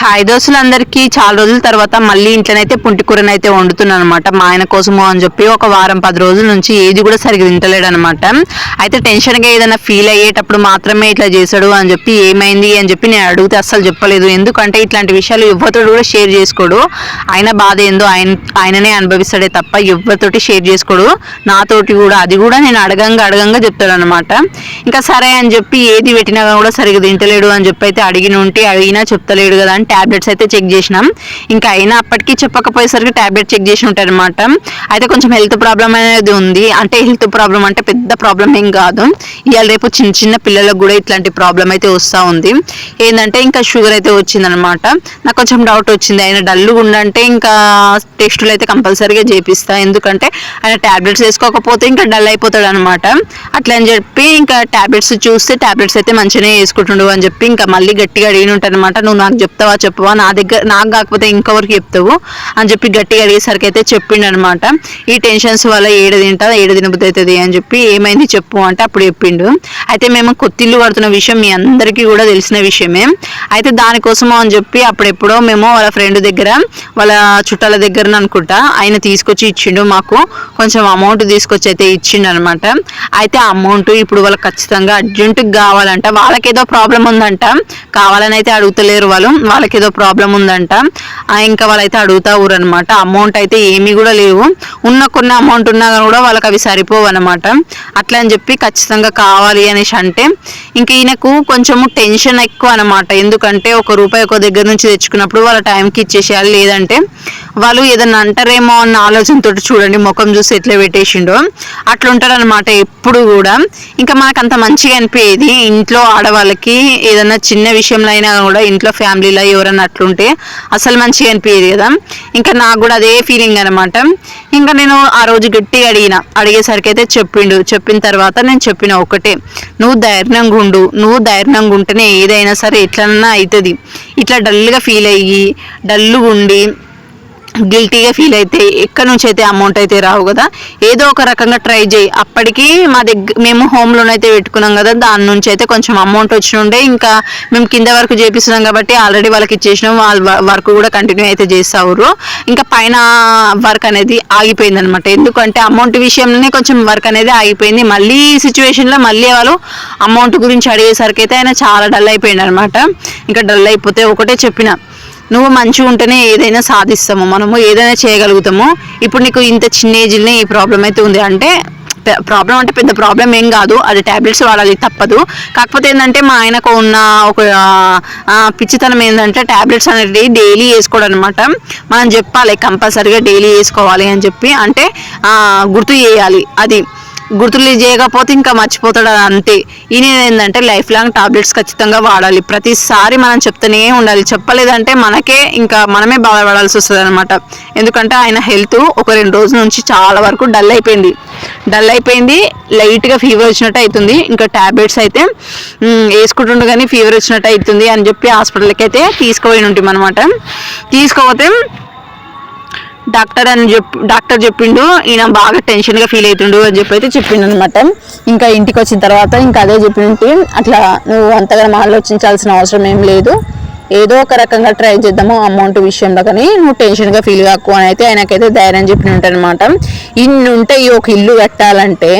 Hi దోస్తులందరికీ చాలా రోజుల తర్వాత మళ్ళీ ఇంట్లోనైతే పుంటికూరని అయితే వండుతున్నాను అనమాట మా ఆయన కోసము అని చెప్పి ఒక వారం పది రోజుల నుంచి ఏది కూడా సరిగ్గా తింటలేడు అనమాట అయితే టెన్షన్గా ఏదైనా ఫీల్ అయ్యేటప్పుడు మాత్రమే ఇట్లా చేశాడు అని చెప్పి ఏమైంది అని చెప్పి నేను అడిగితే అస్సలు చెప్పలేదు. ఎందుకంటే ఇట్లాంటి విషయాలు ఎవరితో కూడా షేర్ చేసుకోడు. ఆయన బాధ ఏందో ఆయన ఆయననే అనుభవిస్తాడే తప్ప ఎవరితోటి షేర్ చేసుకోడు. నాతోటి కూడా అది కూడా నేను అడగంగా అడగంగా చెప్తాడు అనమాట ఇంకా సరే అని చెప్పి ఏది పెట్టినా కూడా సరిగ్గా తింటలేడు అని చెప్పి అయితే అడిగిన ఉంటే అడిగినా చెప్తలేడు కదా ట్యాబ్లెట్స్ టాబ్లెట్స్ అయితే చెక్ చేసినాం. ఇంకా అయినా అప్పటికి చెప్పకపోయేసరికి ట్యాబ్లెట్ చెక్ చేసి ఉంటారనమాట అయితే కొంచెం హెల్త్ ప్రాబ్లం అనేది ఉంది. అంటే హెల్త్ ప్రాబ్లం అంటే పెద్ద ప్రాబ్లం ఏం కాదు. ఇవాళ రేపు చిన్న చిన్న పిల్లలకు కూడా ఇట్లాంటి ప్రాబ్లం అయితే వస్తూ ఉంది. ఏంటంటే ఇంకా షుగర్ అయితే వచ్చిందనమాట నాకు కొంచెం డౌట్ వచ్చింది. ఆయన డల్లుగా ఉండంటే ఇంకా టెస్టులు అయితే కంపల్సరీగా చేపిస్తా. ఎందుకంటే ఆయన టాబ్లెట్స్ వేసుకోకపోతే ఇంకా డల్ అయిపోతాడు అనమాట అట్లా అని చెప్పి ఇంకా ట్యాబ్లెట్స్ చూస్తే టాబ్లెట్స్ అయితే మంచిగానే వేసుకుంటుండు అని చెప్పి ఇంకా మళ్ళీ గట్టిగా అడిగిన ఉంటానమాట నువ్వు నాకు చెప్తావా చెప్పవా? నా దగ్గర నాకు కాకపోతే ఇంకెవరికి చెప్తావు? అని చెప్పి గట్టిగా అడిగేసరికి అయితే చెప్పిండు అనమాట ఈ టెన్షన్స్ వల్ల ఏడు తింటా ఏడు తినబుద్ధి అవుతుంది అని చెప్పి ఏమైంది చెప్పు అంటే అప్పుడు చెప్పిండు. అయితే మేము కొత్తిల్లు కడుతున్న విషయం మీ అందరికీ కూడా తెలిసిన విషయమే. అయితే దానికోసము అని చెప్పి అప్పుడెప్పుడో మేము వాళ్ళ ఫ్రెండ్ దగ్గర వాళ్ళ చుట్టాల దగ్గర అనుకుంటా ఆయన తీసుకొచ్చి ఇచ్చిండు మాకు. కొంచెం అమౌంట్ తీసుకొచ్చి అయితే ఇచ్చిండు అనమాట అయితే ఆ అమౌంట్ ఇప్పుడు వాళ్ళకి ఖచ్చితంగా అర్జెంటుగా కావాలంట. వాళ్ళకేదో ప్రాబ్లం ఉందంట. కావాలని అయితే అడుగుతలేరు వాళ్ళు. వాళ్ళకి ఏదో ప్రాబ్లం ఉందంట. ఇంకా వాళ్ళైతే అడుగుతా ఊరనమాట అమౌంట్ అయితే ఏమీ కూడా లేవు. ఉన్న కొన్ని అమౌంట్ ఉన్నా కూడా వాళ్ళకి అవి సరిపోవు అనమాట అట్లా అని చెప్పి ఖచ్చితంగా కావాలి అనేసి అంటే ఇంకా ఈయనకు కొంచెము టెన్షన్ ఎక్కువ అనమాట ఎందుకంటే ఒక రూపాయి ఒక దగ్గర నుంచి తెచ్చుకున్నప్పుడు వాళ్ళ టైంకి ఇచ్చేసేయాలి. లేదంటే వాళ్ళు ఏదన్నా అంటారేమో అన్న ఆలోచనతో చూడండి ముఖం చూసి ఎట్లా పెట్టేసిండో. అట్లుంటారనమాట ఎప్పుడు కూడా. ఇంకా మనకు అంత మంచిగా అనిపించేది ఇంట్లో ఆడవాళ్ళకి ఏదన్నా చిన్న విషయంలో అయినా కూడా ఇంట్లో ఫ్యామిలీలో ఎవరన్నా అట్లుంటే అసలు మంచిగా అనిపించేది కదా. ఇంకా నాకు కూడా అదే ఫీలింగ్ అనమాట ఇంకా నేను ఆ రోజు గట్టిగా అడిగిన అడిగేసరికి అయితే చెప్పిండు. చెప్పిన తర్వాత నేను చెప్పిన ఒకటే నువ్వు ధైర్యంగా ఉండు నువ్వు ధైర్యంగా ఉంటేనే ఏదైనా సరే ఎట్లన్నా అవుతుంది ఇట్లా డల్గా ఫీల్ అయ్యి డల్గా ఉండి గిల్టీగా ఫీల్ అయితే ఎక్కడి నుంచి అయితే అమౌంట్ అయితే రావు కదా. ఏదో ఒక రకంగా ట్రై చేయి. అప్పటికి మా దగ్గర మేము హోమ్ లోన్ అయితే పెట్టుకున్నాం కదా. దాని నుంచి అయితే కొంచెం అమౌంట్ వచ్చి ఉండే. ఇంకా మేము కింద వరకు చేపిస్తున్నాం కాబట్టి ఆల్రెడీ వాళ్ళకి ఇచ్చేసినాం. వాళ్ళ వర్క్ కూడా కంటిన్యూ అయితే చేస్తారు ఇంకా పైన వర్క్ అనేది ఆగిపోయింది అనమాట ఎందుకంటే అమౌంట్ విషయంలోనే కొంచెం వర్క్ అనేది ఆగిపోయింది. మళ్ళీ సిచ్యువేషన్లో మళ్ళీ వాళ్ళు అమౌంట్ గురించి అడిగేసరికి అయితే ఆయన చాలా డల్ అయిపోయింది అనమాట ఇంకా డల్ అయిపోతే ఒకటే చెప్పిన. నువ్వు మంచిగా ఉంటేనే ఏదైనా సాధిస్తాము మనము ఏదైనా చేయగలుగుతాము. ఇప్పుడు నీకు ఇంత చిన్న ఏజ్లోనే ఈ ప్రాబ్లం అయితే ఉంది. అంటే ప్రాబ్లం అంటే పెద్ద ప్రాబ్లం ఏం కాదు. అది ట్యాబ్లెట్స్ వాడాలి తప్పదు. కాకపోతే ఏంటంటే మా ఆయనకు ఉన్న ఒక పిచ్చితనం ఏంటంటే ట్యాబ్లెట్స్ అనేది డైలీ వేసుకోవడం అనమాట మనం చెప్పాలి కంపల్సరీగా డైలీ వేసుకోవాలి అని చెప్పి. అంటే గుర్తు చేయాలి. అది గుర్తులు చేయకపోతే ఇంకా మర్చిపోతాడు అది అంతే. ఈయన ఏంటంటే లైఫ్ లాంగ్ టాబ్లెట్స్ ఖచ్చితంగా వాడాలి. ప్రతిసారి మనం చెప్తూనే ఉండాలి. చెప్పలేదంటే మనకే ఇంకా మనమే బాధపడాల్సి వస్తుంది అనమాట ఎందుకంటే ఆయన హెల్త్ ఒక రెండు రోజుల నుంచి చాలా వరకు డల్ అయిపోయింది. డల్ అయిపోయింది లైట్గా ఫీవర్ వచ్చినట్టు అవుతుంది ఇంకా టాబ్లెట్స్ అయితే మ్, వేసుకుంటుండే కానీ ఫీవర్ వచ్చినట్టు అవుతుంది అని చెప్పి హాస్పిటల్కి అయితే తీసుకుపోయి ఉంటాం అనమాట తీసుకోపోతే డాక్టర్ అని చెప్పి డాక్టర్ చెప్పిండు. ఈయన బాగా టెన్షన్గా ఫీల్ అవుతుండు అని చెప్పి అయితే చెప్పిండు అనమాట ఇంకా ఇంటికి వచ్చిన తర్వాత ఇంకా అదే చెప్పిండు అట్లా నువ్వు అంతగా ఆలోచించాల్సిన అవసరం ఏం లేదు. ఏదో ఒక రకంగా ట్రై చేద్దాము అమౌంట్ విషయంలో కానీ నువ్వు టెన్షన్గా ఫీల్ కాకు అని అయితే ఆయనకైతే ధైర్యం చెప్పిన ఉంటానమాట ఇన్ని ఉంటాయి ఒక ఇల్లు కట్టాలంటే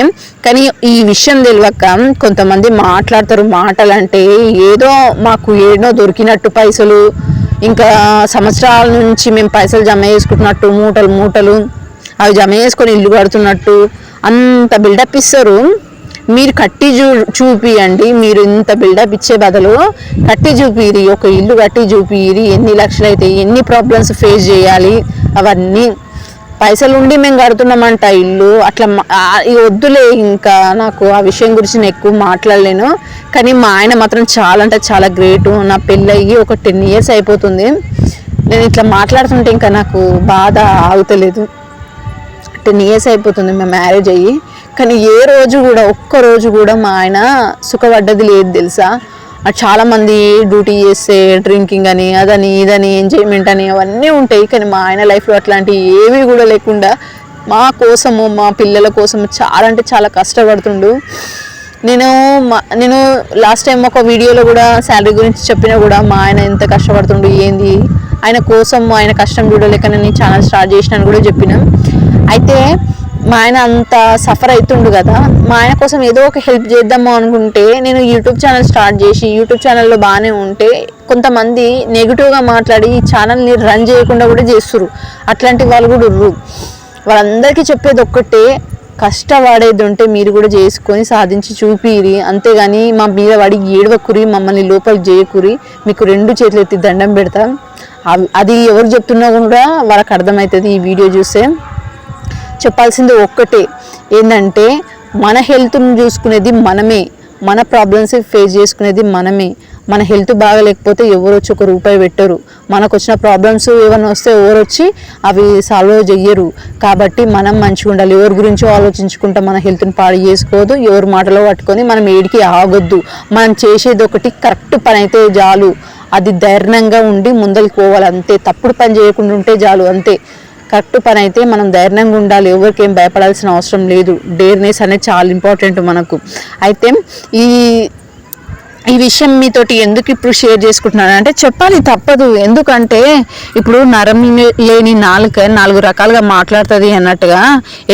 కానీ ఈ విషయం తెలియక కొంతమంది మాట్లాడతారు మాటలు అంటే ఏదో మాకు ఏదో దొరికినట్టు పైసలు ఇంకా సంవత్సరాల నుంచి మేము పైసలు జమ చేసుకుంటున్నట్టు మూటలు మూటలు అవి జమ చేసుకొని ఇల్లు కడుతున్నట్టు అంత బిల్డప్ ఇస్తారు. మీరు కట్టి చూ చూపియండి మీరు ఇంత బిల్డప్ ఇచ్చే బదులు కట్టి చూపిరి ఒక ఇల్లు కట్టి చూపిరి ఎన్ని లక్షలు అయితే ఎన్ని ప్రాబ్లమ్స్ ఫేస్ చేయాలి అవన్నీ. పైసలు ఉండి మేము కడుతున్నామంట ఇల్లు అట్లా వద్దులే ఇంకా నాకు ఆ విషయం గురించి నేను ఎక్కువ మాట్లాడలేను. కానీ మా ఆయన మాత్రం చాలా అంటే చాలా గ్రేట్ నా పెళ్ళయ్యి ఒక టెన్ ఇయర్స్ అయిపోతుంది. నేను ఇట్లా మాట్లాడుతుంటే ఇంకా నాకు బాధ ఆగుతలేదు. టెన్ ఇయర్స్ అయిపోతుంది మేము మ్యారేజ్ అయ్యి. కానీ ఏ రోజు కూడా ఒక్క రోజు కూడా మా ఆయన సుఖపడ్డది లేదు తెలుసా? చాలామంది డ్యూటీ చేస్తే డ్రింకింగ్ అని అదని ఇదని ఎంజాయ్మెంట్ అని అవన్నీ ఉంటాయి. కానీ మా ఆయన లైఫ్లో అట్లాంటివి ఏవి కూడా లేకుండా మా కోసము మా పిల్లల కోసము చాలా అంటే చాలా కష్టపడుతుండు. నేను మా- నేను లాస్ట్ టైం ఒక వీడియోలో కూడా శాలరీ గురించి చెప్పినా కూడా మా ఆయన ఎంత కష్టపడుతుండు ఏంది? ఆయన కోసం ఆయన కష్టం చూడలేక నేను ఛానల్ స్టార్ట్ చేసినాను కూడా చెప్పిన. అయితే మా ఆయన అంత సఫర్ అవుతుండు కదా మా ఆయన కోసం ఏదో ఒక హెల్ప్ చేద్దాము అనుకుంటే నేను యూట్యూబ్ ఛానల్ స్టార్ట్ చేసి యూట్యూబ్ ఛానల్లో బాగానే ఉంటే కొంతమంది నెగిటివ్గా మాట్లాడి ఈ ఛానల్ని రన్ చేయకుండా కూడా చేస్తురు అట్లాంటి వాళ్ళు కూడా ఉర్రు. వాళ్ళందరికీ చెప్పేది ఒక్కటే కష్టపడేది ఉంటే మీరు కూడా చేసుకొని సాధించి చూపిరి. అంతేగాని మా మీద పడి ఏడవకురి మమ్మల్ని లోపలికి చేయకురి. మీకు రెండు చేతులు ఎత్తి దండం పెడతా. అది ఎవరు చెప్తున్నా కూడా వాళ్ళకి అర్థమవుతుంది ఈ వీడియో చూస్తే. చెప్పాల్సింది ఒక్కటే ఏంటంటే మన హెల్త్ను చూసుకునేది మనమే మన ప్రాబ్లమ్స్ ఫేస్ చేసుకునేది మనమే. మన హెల్త్ బాగలేకపోతే ఎవరు వచ్చి ఒక రూపాయి పెట్టరు. మనకు వచ్చిన ప్రాబ్లమ్స్ ఏమైనా వస్తే ఎవరు వచ్చి అవి సాల్వ్ చెయ్యరు. కాబట్టి మనం మంచిగా ఉండాలి. ఎవరి గురించో ఆలోచించుకుంటా మన హెల్త్ని పాడు చేసుకోవద్దు. ఎవరి మాటలో పట్టుకొని మనం ఏడికి ఆగొద్దు. మనం చేసేది ఒకటి కరెక్ట్ పని అయితే చాలు. అది ధైర్యంగా ఉండి ముందరికి పోవాలి అంతే. తప్పుడు పని చేయకుండా ఉంటే చాలు అంతే. కరెక్ట్ పని అయితే మనం ధైర్యంగా ఉండాలి. ఎవరికి ఏం భయపడాల్సిన అవసరం లేదు. డేర్నెస్ అనేది చాలా ఇంపార్టెంట్ మనకు. అయితే ఈ ఈ విషయం మీతోటి ఎందుకు ఇప్పుడు షేర్ చేసుకుంటున్నాను అంటే చెప్పాలి తప్పదు. ఎందుకంటే ఇప్పుడు నరం లేని నాలుక నాలుగు రకాలుగా మాట్లాడుతుంది అన్నట్టుగా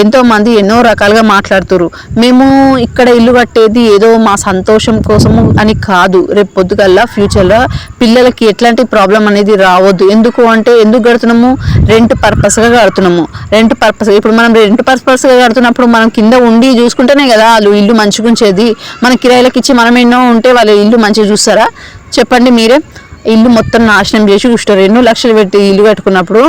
ఎంతోమంది ఎన్నో రకాలుగా మాట్లాడుతురు మేము ఇక్కడ ఇల్లు కట్టేది ఏదో మా సంతోషం కోసము అని కాదు. రేపు పొద్దుగల్లా ఫ్యూచర్లో పిల్లలకి ఎట్లాంటి ప్రాబ్లం అనేది రావద్దు. ఎందుకు అంటే ఎందుకు కడుతున్నాము? రెంట్ పర్పస్గా కడుతున్నాము. రెంట్ పర్పస్ ఇప్పుడు మనం రెంట్ పర్పస్గా కడుతున్నప్పుడు మనం కింద ఉండి చూసుకుంటేనే కదా వాళ్ళు ఇల్లు మంచిగా ఉంచేది మన కిరాయిలకు ఇచ్చి మనం ఎన్నో ఉంటే వాళ్ళు ఇల్లు మంచిగా చూస్తారా? చెప్పండి మీరే. ఇల్లు మొత్తం నాశనం చేసి చూస్తారు రెండు లక్షలు పెట్టి ఇల్లు కట్టుకున్నప్పుడు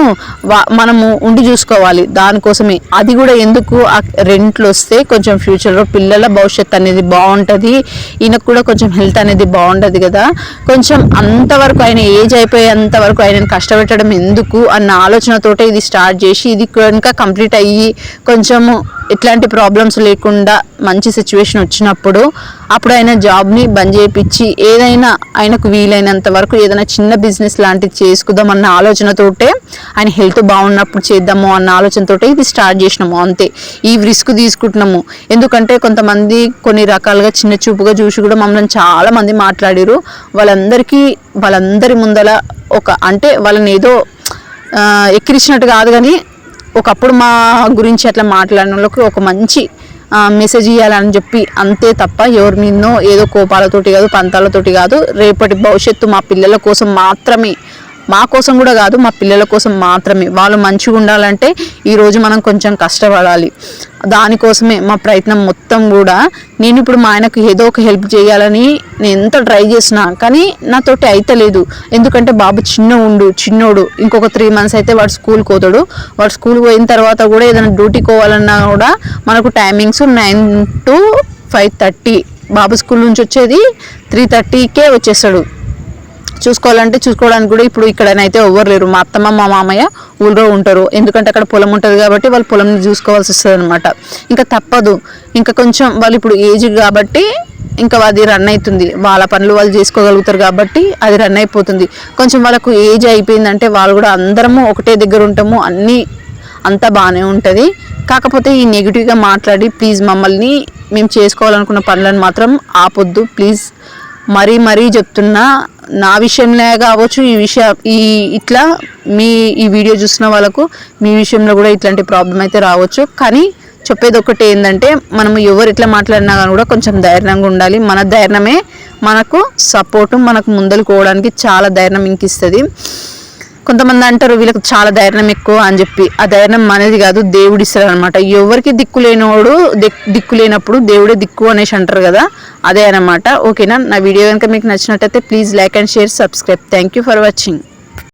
వా- మనము ఉండి చూసుకోవాలి. దానికోసమే. అది కూడా ఎందుకు ఆ రెంట్లు వస్తే కొంచెం ఫ్యూచర్లో పిల్లల భవిష్యత్తు అనేది బాగుంటుంది. ఈయనకు కూడా కొంచెం హెల్త్ అనేది బాగుంటుంది కదా. కొంచెం అంతవరకు ఆయన ఏజ్ అయిపోయేంత వరకు ఆయనను కష్టపెట్టడం ఎందుకు అన్న ఆలోచనతోటే ఇది స్టార్ట్ చేసి ఇది కనుక కంప్లీట్ అయ్యి కొంచెము ఎట్లాంటి ప్రాబ్లమ్స్ లేకుండా మంచి సిచ్యువేషన్ వచ్చినప్పుడు అప్పుడు ఆయన జాబ్ని బంద్ చేయించి ఏదైనా ఆయనకు వీలైనంత వరకు ఏదైనా చిన్న బిజినెస్ లాంటిది చేసుకుందాం అన్న ఆలోచనతోటే ఆయన హెల్త్ బాగున్నప్పుడు చేద్దాము అన్న ఆలోచనతోటే ఇది స్టార్ట్ చేసినాము అంతే. ఈ రిస్క్ తీసుకుంటున్నాము. ఎందుకంటే కొంతమంది కొన్ని రకాలుగా చిన్న చూపుగా చూసి కూడా మమ్మల్ని చాలా మంది మాట్లాడారు. వాళ్ళందరికీ వాళ్ళందరి ముందల ఒక అంటే వాళ్ళని ఏదో ఎక్కిరిచినట్టు ఎక్కిరించినట్టు కాదు కానీ ఒకప్పుడు మా గురించి అట్లా మాట్లాడిన వాళ్ళకి ఒక మంచి మెసేజ్ ఇవ్వాలని చెప్పి అంతే తప్ప ఎవరి మీదనో ఏదో కోపాలతోటి కాదు పంతాలతోటి కాదు. రేపటి భవిష్యత్తు మా పిల్లల కోసం మాత్రమే మా కోసం కూడా కాదు మా పిల్లల కోసం మాత్రమే. వాళ్ళు మంచిగా ఉండాలంటే ఈరోజు మనం కొంచెం కష్టపడాలి. దానికోసమే మా ప్రయత్నం మొత్తం కూడా. నేను ఇప్పుడు మా ఆయనకు ఏదో ఒక హెల్ప్ చేయాలని నేను ఎంత ట్రై చేసినా కానీ నాతోటి అయితలేదు ఎందుకంటే బాబు చిన్న ఉండు చిన్నోడు. ఇంకొక త్రీ మంత్స్ అయితే వాడు స్కూల్ పోతాడు. వాడు స్కూల్కి పోయిన తర్వాత కూడా ఏదైనా డ్యూటీకి పోవాలన్నా కూడా మనకు timings nine to five thirty. Babu school నుంచి వచ్చేది త్రీ థర్టీకే వచ్చేస్తాడు. చూసుకోవాలంటే చూసుకోవడానికి కూడా ఇప్పుడు ఇక్కడనైతే ఎవ్వరు లేరు. మా అత్తమ్మ మా మామయ్య ఊళ్ళో ఉంటారు. ఎందుకంటే అక్కడ పొలం ఉంటుంది కాబట్టి వాళ్ళు పొలంని చూసుకోవాల్సి వస్తుంది అనమాట ఇంకా తప్పదు. ఇంకా కొంచెం వాళ్ళు ఇప్పుడు ఏజ్ కాబట్టి ఇంకా అది రన్ అవుతుంది. వాళ్ళ పనులు వాళ్ళు చేసుకోగలుగుతారు కాబట్టి అది రన్ అయిపోతుంది. కొంచెం వాళ్ళకు ఏజ్ అయిపోయిందంటే వాళ్ళు కూడా అందరము ఒకటే దగ్గర ఉంటాము. అన్నీ అంతా బాగానే ఉంటుంది. కాకపోతే ఈ నెగిటివ్గా మాట్లాడి ప్లీజ్ మమ్మల్ని మేము చేసుకోవాలనుకున్న పనులను మాత్రం ఆపొద్దు. ప్లీజ్ మరీ మరీ చెప్తున్నా నా విషయంలో కావచ్చు ఈ విషయ ఈ ఇట్లా మీ ఈ వీడియో చూసిన వాళ్ళకు మీ విషయంలో కూడా ఇట్లాంటి ప్రాబ్లం అయితే రావచ్చు. కానీ చెప్పేది ఒకటి ఏంటంటే మనం ఎవరు ఎట్లా మాట్లాడినా కానీ కూడా కొంచెం ధైర్యంగా ఉండాలి. మన ధైర్యమే మనకు సపోర్టు మనకు ముందలు కోవడానికి చాలా ధైర్యం ఇంకిస్తుంది. కొంతమంది అంటారు వీళ్ళకి చాలా ధైర్యం ఎక్కువ అని చెప్పి. ఆ ధైర్యం మనది కాదు దేవుడు ఇస్తాడు అనమాట ఎవరికి దిక్కు లేనివాడు దిక్కు లేనప్పుడు దేవుడే దిక్కు అనేసి అంటారు కదా అదే అనమాట ఓకేనా? నా వీడియో కనుక మీకు నచ్చినట్టయితే please like and share subscribe. Thank you for watching.